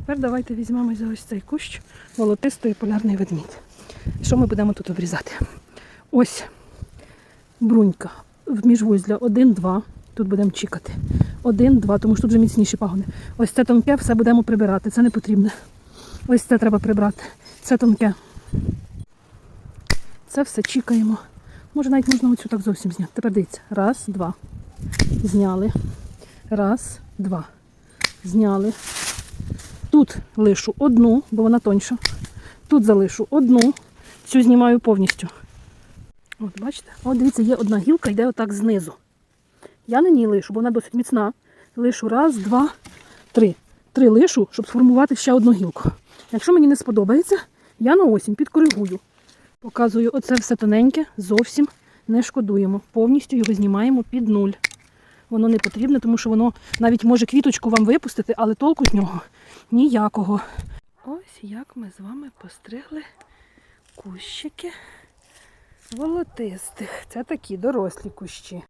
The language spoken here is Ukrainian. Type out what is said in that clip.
Тепер давайте візьмемо за ось цей кущ волотистої полярний ведмідь. Що ми будемо тут обрізати? Ось брунька в міжвузля 1-2. Тут будемо чекати. 1-2, тому що тут вже міцніші пагони. Ось це тонке, все будемо прибирати. Це не потрібне. Ось це треба прибрати. Це тонке. Це все чекаємо. Може навіть можна оцю так зовсім зняти. Тепер дивіться. Раз, два. Зняли. Раз, два. Зняли. Тут лишу одну, бо вона тоньша. Тут залишу одну. Цю знімаю повністю. От, бачите? От дивіться, є одна гілка, йде отак знизу. Я на ній лишу, бо вона досить міцна. Лишу раз, два, три. Три лишу, щоб сформувати ще одну гілку. Якщо мені не сподобається, я на осінь підкоригую. Показую оце все тоненьке, зовсім не шкодуємо. Повністю його знімаємо під нуль. Воно не потрібне, тому що воно навіть може квіточку вам випустити, але толку з нього ніякого. Ось як ми з вами постригли кущики волотистих. Це такі дорослі кущі.